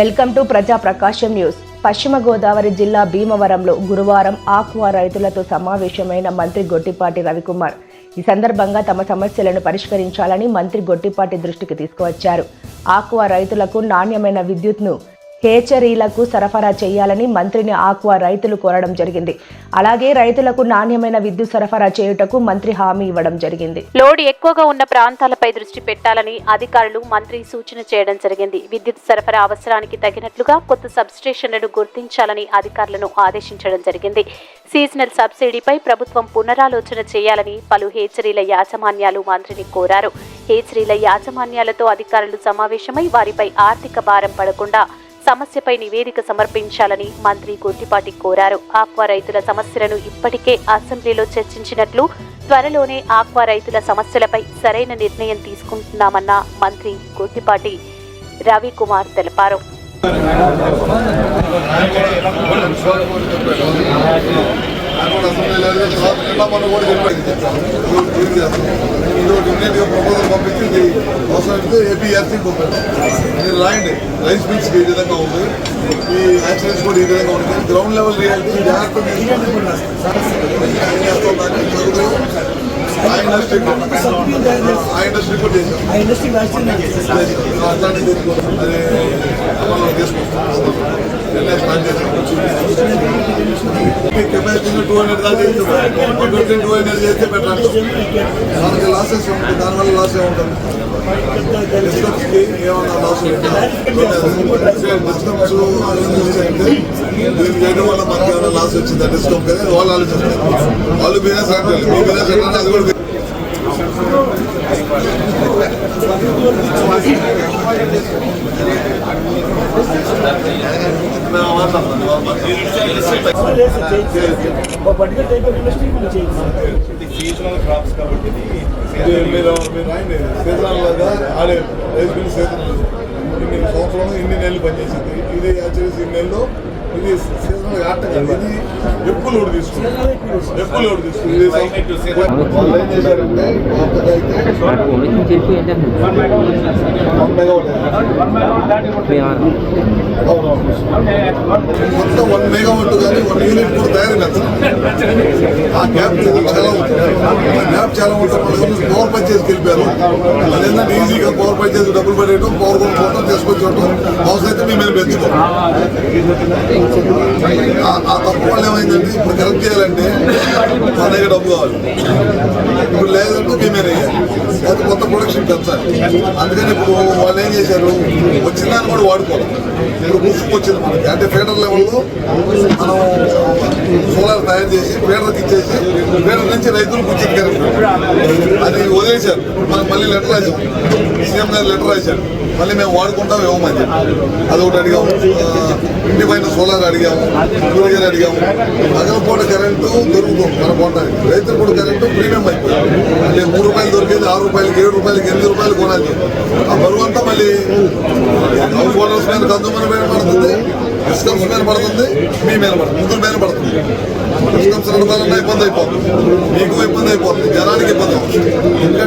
Welcome to ప్రజా ప్రకాశం news. పశ్చిమ గోదావరి జిల్లా భీమవరంలో గురువారం ఆక్వా రైతులతో సమావేశమైన మంత్రి గొట్టిపాటి రవికుమార్. ఈ సందర్భంగా తమ సమస్యలను పరిష్కరించాలని మంత్రి గొట్టిపాటి దృష్టికి తీసుకువచ్చారు. ఆక్వా రైతులకు నాణ్యమైన విద్యుత్ను హేచరీలకు సరఫరా చేయాలని మంత్రిని ఆక్వా రైతులు కోరడం జరిగింది. అలాగే రైతులకు నాణ్యమైన విద్యుత్ సరఫరా చేయుటకు మంత్రి హామీ ఇవ్వడం జరిగింది. లోడ్ ఎక్కువగా ఉన్న ప్రాంతాలపై దృష్టి పెట్టాలని అధికారులు మంత్రి సూచన చేయడం జరిగింది. విద్యుత్ సరఫరా అవసరానికి తగినట్లుగా కొత్త సబ్స్టేషన్లను గుర్తించాలని అధికారులను ఆదేశించడం జరిగింది. సీజనల్ సబ్సిడీపై ప్రభుత్వం పునరాలోచన చేయాలని పలు హేచరీల యాజమాన్యాలు మంత్రిని కోరారు. హేచరీల యాజమాన్యాలతో అధికారులు సమావేశమై వారిపై ఆర్థిక భారం పడకుండా సమస్యపై నివేదిక సమర్పించాలని మంత్రి గొట్టిపాటి కోరారు. ఆక్వా రైతుల సమస్యలను ఇప్పటికే అసెంబ్లీలో చర్చించినట్లు త్వరలోనే ఆక్వా రైతుల సమస్యలపై సరైన నిర్ణయం తీసుకుంటున్నామన్న మంత్రి గొట్టిపాటి రవికుమార్ తెలిపారు. కూడా అసెంబ్లీ లేదు తర్వాత నిన్న మొన్న కూడా చెప్పాడు ఇది చేస్తాం. ఒకటి ఇమ్మీడియట్గా ప్రపోజల్ పంపించి ఇది అవసరమైతే ఏపీఆర్సీ పంపారు మీరు రాయండి రైస్ మిల్స్కి ఈ విధంగా ఉంది ఈ యాక్సిడెంట్స్ కూడా ఈ విధంగా ఉంది గ్రౌండ్ లెవెల్ రియాలిటీ జాగ్రత్త దాన్ని చదువు ఆ ఇండస్ట్రీ ఆ ఇండస్ట్రీ కూడా చేసాం తీసుకుంటాం అది టూ హండ్రెడ్ దాకా టూ హండ్రెడ్ చేస్తే మనకి లాసెస్ ఉంటుంది దానివల్ల లాస్ ఏముంటుంది డిస్కమ్స్కి ఏమన్నా లాస్ డిస్కమ్స్ దీన్ని చేయడం వల్ల మనకి ఏమైనా లాస్ వచ్చిందా డిస్కమ్ కదా వాళ్ళు ఆలోచిస్తారు వాళ్ళు బిజినెస్ అంటే మీ బిజినెస్ అంటే అది కూడా పర్టికులర్ టైప్ ఆఫ్ ఇండస్ట్రీ మనం చేయాలి సీజనల్ క్రాప్స్ కాబట్టి ఇది ఇది మీరు మీరు రాయండి సీతనాలుగా ఆడే రైస్ మిల్ సీతనాలు ఇన్ని సంవత్సరంలో ఇన్ని నెలలు పనిచేసింది ఇది యాక్చువల్లీ ఇన్ని నెలలు ఇది సీజనల్ ఆట కాదు. ఇది ఎక్కువ లోడ్ తీసుకుంది? ఎక్కువ లోడ్ తీసుకుంది? వాళ్ళు ఏం చేశారంటే మొత్తం వన్ మెగావాట్ కానీ వన్ యూనిట్ కూడా తయారు నచ్చదు ఆ గ్యాప్ చాలా ఉంటుంది. ఆ గ్యాప్ చాలా ఉంటుంది. పవర్ పర్చేస్కి వెళ్ళిపోయారు. అదేంటంటే ఈజీగా పవర్ పర్చేస్ డబ్బులు పడేయడం పవర్ కొనుక్కోవడం తీసుకొచ్చేయడం అవసరం అయితే మీ మీద ఆ- తప్పు వల్ల ఏమైందంటే ఇప్పుడు కరెక్ట్ చేయాలంటే మన దగ్గర డబ్బు కావాలి. ఇప్పుడు లేదంటే మీ మీద వేయాలి. కొత్త ప్రొడక్షన్ పెంచాలి. అందుకని ఇప్పుడు వాళ్ళు ఏం చేశారు? వచ్చిన దాన్ని కూడా వాడుకోవాలి. ఇప్పుడు ముసుగు వచ్చింది మనకి. అంటే ఫీడర్ లెవెల్లో మనం సోలార్ తయారు చేసి ఫీడర్కి ఇచ్చేసి ఫీడర్ నుంచి రైతులకు వచ్చింది కరెక్ట్ అది వదిలేశారు. మనకు మళ్ళీ లెటర్ రాశాం సీఎం గారు లెటర్ రాశారు. మళ్ళీ మేము వాడుకుంటాం ఇవ్వమని చెప్పి. అది ఒకటి అడిగాము ఇంటి పైన సోలార్ అడిగాము సూర్యగారు అడిగాము అగలపూట కరెంటు దొరుకుతుంది మన పోవడానికి రైతులు కూడా కరెంటు ప్రీమియం అయిపోయింది అంటే మూడు రూపాయలు దొరికేది ఆరు రూపాయలకి ఏడు రూపాయలకి ఎనిమిది రూపాయలు కొనాలి. ఆ బరువు అంతా మళ్ళీ ఫోటోస్ మీద కన్సూమర్ మీద పడుతుంది డిస్కమ్స్ మీద పడుతుంది మీ మీద పడుతుంది ముగ్గురు మీద పడుతుంది. డిస్కమ్స్ నడపాలన్నా ఇబ్బంది అయిపోతుంది. మీకు ఇబ్బంది అయిపోతుంది. జనానికి ఇబ్బంది అవుతుంది. ఎందుకంటే